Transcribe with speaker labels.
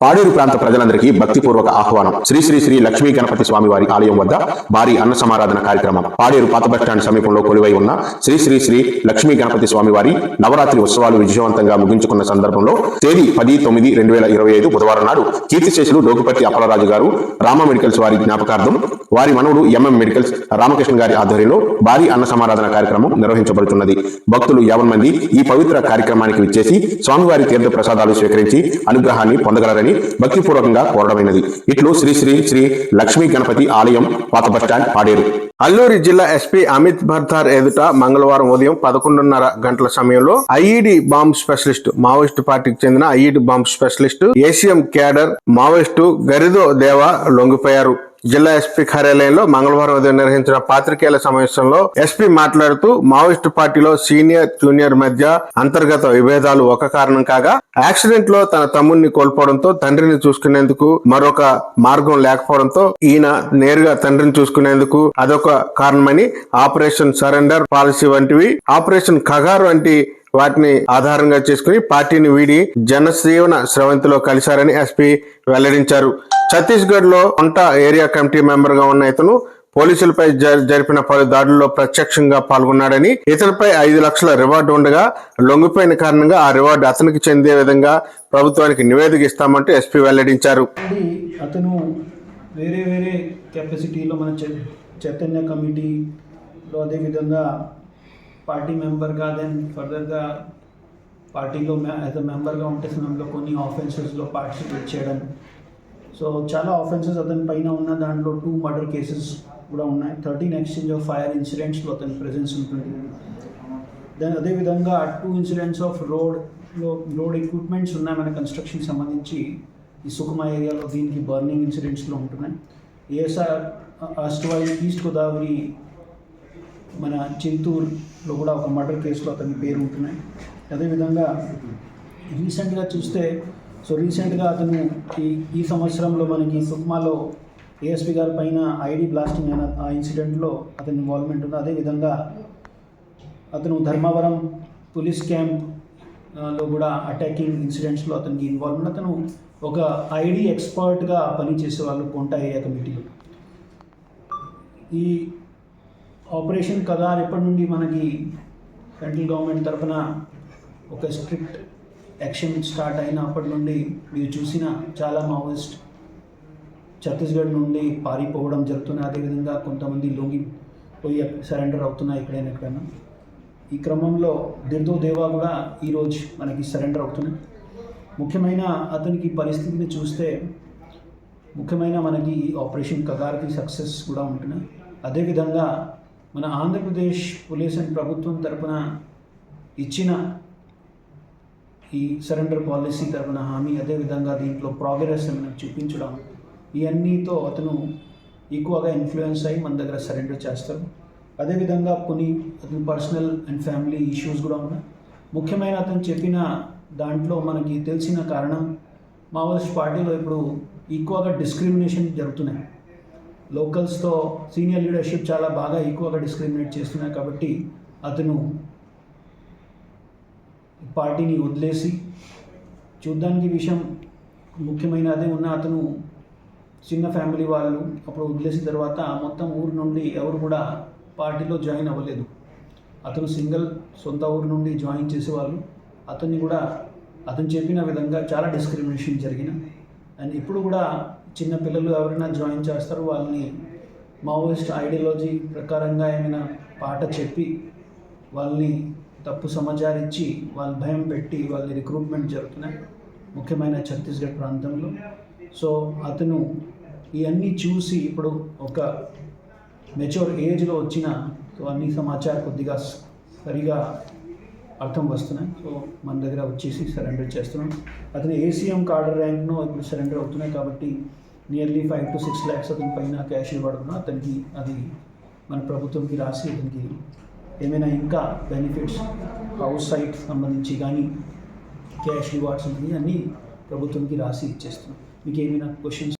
Speaker 1: పాడేరు ప్రాంత ప్రజలందరికీ భక్తిపూర్వక ఆహ్వానం. శ్రీ శ్రీ శ్రీ లక్ష్మీ గణపతి స్వామి వారి ఆలయం వద్ద భారీ అన్న సమారాధన కార్యక్రమం. పాడేరు పాత బస్టాండ్ సమీపంలో కొలువై ఉన్న శ్రీ శ్రీ శ్రీ లక్ష్మీ గణపతి స్వామి వారి నవరాత్రి ఉత్సవాలు విజయవంతంగా ముగించుకున్న సందర్భంలో తేదీ పది తొమ్మిది రెండు వేల ఇరవై ఐదు బుధవారం నాడు కీర్తిశేషులు డోకుపర్తి అప్పలరాజు గారు రామ మెడికల్స్ వారి జ్ఞాపకార్థం వారి మనవుడు ఎంఎం మెడికల్స్ రామకృష్ణ గారి ఆధ్వర్యంలో భారీ అన్న సమారాధన కార్యక్రమం నిర్వహించబడుతున్నది. భక్తులు యావన్ మంది ఈ పవిత్ర కార్యక్రమానికి విచ్చేసి స్వామివారి తీర్థ ప్రసాదాలు స్వీకరించి అనుగ్రహాన్ని పొందగలరని భక్తిపూర్వకంగా కోరడమైనది. ఇట్లు శ్రీ శ్రీ శ్రీ లక్ష్మీ గణపతి ఆలయం పాత బస్టాండ్ పాడేరు.
Speaker 2: అల్లూరి జిల్లా ఎస్పీ అమిత్ భర్తార్ ఎదుట మంగళవారం ఉదయం పదకొండున్నర గంటల సమయంలో ఐఈడి బాంబ్ స్పెషలిస్ట్ మావోయిస్ట్ పార్టీకి చెందిన IED bomb specialist ACM cadre Maoist Garido Deva లొంగిపోయారు. జిల్లా ఎస్పీ కార్యాలయంలో మంగళవారం ఉదయం నిర్వహించిన పాత్రికేయుల సమావేశంలో ఎస్పీ మాట్లాడుతూ మావోయిస్టు పార్టీలో సీనియర్ జూనియర్ మధ్య అంతర్గత విభేదాలు ఒక కారణం కాగా యాక్సిడెంట్లో తన తమ్ముడిని కోల్పోవడంతో తండ్రిని చూసుకునేందుకు మరొక మార్గం లేకపోవడంతో ఈయన నేరుగా తండ్రిని చూసుకునేందుకు అదొక కారణమని ఆపరేషన్ సరెండర్ పాలసీ వంటివి ఆపరేషన్ ఖగార్ వంటి వాటిని ఆధారంగా చేసుకుని పార్టీని వీడి జనజీవన స్రవంతిలో కలిశారని ఎస్పీ వెల్లడించారు. ఛత్తీస్గఢ్లో ఏరియా కమిటీ మెంబర్గా ఉన్న ఇతను పోలీసులపై జ- జరిపిన పలు దాడుల్లో ప్రత్యక్షంగా పాల్గొన్నాడని ఇతనిపై ఐదు లక్షల రివార్డు ఉండగా లొంగిపోయిన కారణంగా ఆ రివార్డు అతనికి చెందే విధంగా ప్రభుత్వానికి నివేదిక ఇస్తామంటూ ఎస్పీ వెల్లడించారు.
Speaker 3: అతను వేరే వేరే కెపాసిటీలో మన చైతన్య కమిటీలో అదేవిధంగా పార్టీ మెంబర్గా దెన్ ఫర్దర్గా పార్టీలో యాజ్ అ మెంబర్గా ఉంటే సమయంలో కొన్ని ఆఫెన్సెస్లో పార్టిసిపేట్ చేయడం సో చాలా ఆఫెన్సెస్ అతని పైన ఉన్న దాంట్లో టూ మర్డర్ కేసెస్ కూడా ఉన్నాయి. థర్టీన్ ఎక్స్చేంజ్ ఆఫ్ ఫైర్ ఇన్సిడెంట్స్లో అతని ప్రెజెన్స్ ఉంటుంది. దెన్ అదేవిధంగా టూ ఇన్సిడెంట్స్ ఆఫ్ రోడ్లో రోడ్ ఎక్విప్మెంట్స్ ఉన్నాయి మన కన్స్ట్రక్షన్ సంబంధించి. ఈ సుకుమా ఏరియాలో దీనికి బర్నింగ్ ఇన్సిడెంట్స్లో ఉంటున్నాయి. ఏఎస్ఆర్ అస్ట్వైల్ ఈస్ట్ గోదావరి మన చింతూరులో కూడా ఒక మర్డర్ కేసులో అతని పేరు ఉంటున్నాయి. అదేవిధంగా రీసెంట్గా చూస్తే సో రీసెంట్గా అతను ఈ ఈ సంవత్సరంలో మనకి సుక్మాలో ఏఎస్పీ గారి పైన ఐడి బ్లాస్టింగ్ అయిన ఆ ఇన్సిడెంట్లో అతని ఇన్వాల్వ్మెంట్ ఉంది. అదేవిధంగా అతను ధర్మవరం పోలీస్ క్యాంప్లో కూడా అటాకింగ్ ఇన్సిడెంట్స్లో అతనికి ఇన్వాల్వ్మెంట్ అతను ఒక ఐడి ఎక్స్పర్ట్గా పనిచేసే వాళ్ళు కొంట ఏరియా కమిటీలో ఈ ఆపరేషన్ కదార్ ఎప్పటి నుండి మనకి సెంట్రల్ గవర్నమెంట్ తరఫున ఒక స్ట్రిక్ట్ యాక్షన్ స్టార్ట్ అయినప్పటి నుండి మీరు చూసిన చాలా మావోయిస్ట్ ఛత్తీస్గఢ్ నుండి పారిపోవడం జరుగుతున్నాయి అదేవిధంగా కొంతమంది లొంగి పోయి సరెండర్ అవుతున్నాయి ఎక్కడైనా ఎక్కడైనా. ఈ క్రమంలో దిర్దో దేవా కూడా ఈరోజు మనకి సరెండర్ అవుతున్నాయి. ముఖ్యమైన అతనికి పరిస్థితిని చూస్తే ముఖ్యమైన మనకి ఈ ఆపరేషన్ కగార్కి సక్సెస్ కూడా ఉంటున్నాయి. అదేవిధంగా మన ఆంధ్రప్రదేశ్ పోలీస్ అండ్ ప్రభుత్వం తరపున ఇచ్చిన ఈ సరెండర్ పాలసీ తరపున హామీ అదేవిధంగా దీంట్లో ప్రోగ్రెస్ మనకు చూపించడం ఇవన్నీతో అతను ఎక్కువగా ఇన్ఫ్లుయెన్స్ అయ్యి మన దగ్గర సరెండర్ చేస్తారు. అదేవిధంగా కొన్ని అతని పర్సనల్ అండ్ ఫ్యామిలీ ఇష్యూస్ కూడా ఉన్నాయి. ముఖ్యమైన అతను చెప్పిన దాంట్లో మనకి తెలిసిన కారణం మావోయిస్ట్ పార్టీలో ఇప్పుడు ఎక్కువగా డిస్క్రిమినేషన్ జరుగుతున్నాయి. లోకల్స్తో సీనియర్ లీడర్షిప్ చాలా బాగా ఎక్కువగా డిస్క్రిమినేట్ చేస్తున్నాయి కాబట్టి అతను పార్టీని వదిలేసి చూడ్డానికి విషయం ముఖ్యమైన అదే ఉన్న అతను చిన్న ఫ్యామిలీ వాళ్ళు అప్పుడు వదిలేసిన తర్వాత మొత్తం ఊరు నుండి ఎవరు కూడా పార్టీలో జాయిన్ అవ్వలేదు. అతను సింగిల్ సొంత ఊరు నుండి జాయిన్ చేసేవాళ్ళు. అతన్ని కూడా అతను చెప్పిన విధంగా చాలా డిస్క్రిమినేషన్ జరిగిన. అండ్ ఇప్పుడు కూడా చిన్న పిల్లలు ఎవరైనా జాయిన్ చేస్తారో వాళ్ళని మావోయిస్ట్ ఐడియాలజీ ప్రకారంగా ఏమైనా పాట చెప్పి వాళ్ళని తప్పు సమాచారం ఇచ్చి వాళ్ళ భయం పెట్టి వాళ్ళ రిక్రూట్మెంట్ జరుగుతున్నాయి ముఖ్యమైన ఛత్తీస్గఢ్ ప్రాంతంలో. సో అతను ఇవన్నీ చూసి ఇప్పుడు ఒక మెచ్యూర్ ఏజ్లో వచ్చిన సో అన్ని సమాచారం కొద్దిగా సరిగా అర్థం వస్తున్నాయి. సో మన దగ్గర వచ్చేసి సరెండర్ చేస్తున్నాం. అతని ఏసీఎం కార్డర్ ర్యాంక్ను ఇప్పుడు సరెండర్ అవుతున్నాయి కాబట్టి nearly five to six lakhs అతని పైన క్యాష్ ఇవ్వబడుతున్నా. అతనికి అది మన ప్రభుత్వంకి రాసి అతనికి ఏమైనా ఇంకా బెనిఫిట్స్ హౌస్ సైట్ సంబంధించి కానీ క్యాష్ రివార్డ్స్ అన్నీ ప్రభుత్వంకి రాసి ఇచ్చేస్తున్నాం. మీకు ఏమైనా క్వశ్చన్స్